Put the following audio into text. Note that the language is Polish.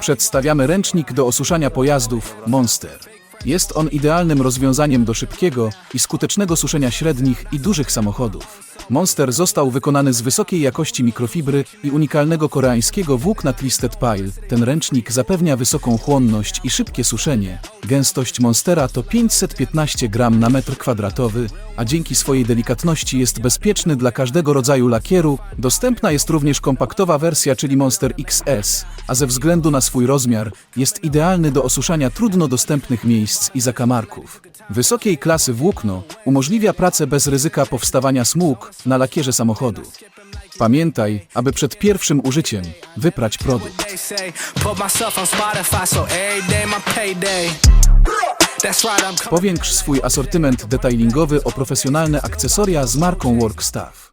Przedstawiamy ręcznik do osuszania pojazdów Monster. Jest on idealnym rozwiązaniem do szybkiego i skutecznego suszenia średnich i dużych samochodów. Monster został wykonany z wysokiej jakości mikrofibry i unikalnego koreańskiego włókna Twisted Pile. Ten ręcznik zapewnia wysoką chłonność i szybkie suszenie. Gęstość Monstera to 515 gram na metr kwadratowy, a dzięki swojej delikatności jest bezpieczny dla każdego rodzaju lakieru. Dostępna jest również kompaktowa wersja, czyli Monster XS, a ze względu na swój rozmiar jest idealny do osuszania trudno dostępnych miejsc i zakamarków. Wysokiej klasy włókno umożliwia pracę bez ryzyka powstawania smug na lakierze samochodu. Pamiętaj, aby przed pierwszym użyciem wyprać produkt. Powiększ swój asortyment detailingowy o profesjonalne akcesoria z marką Workstaff.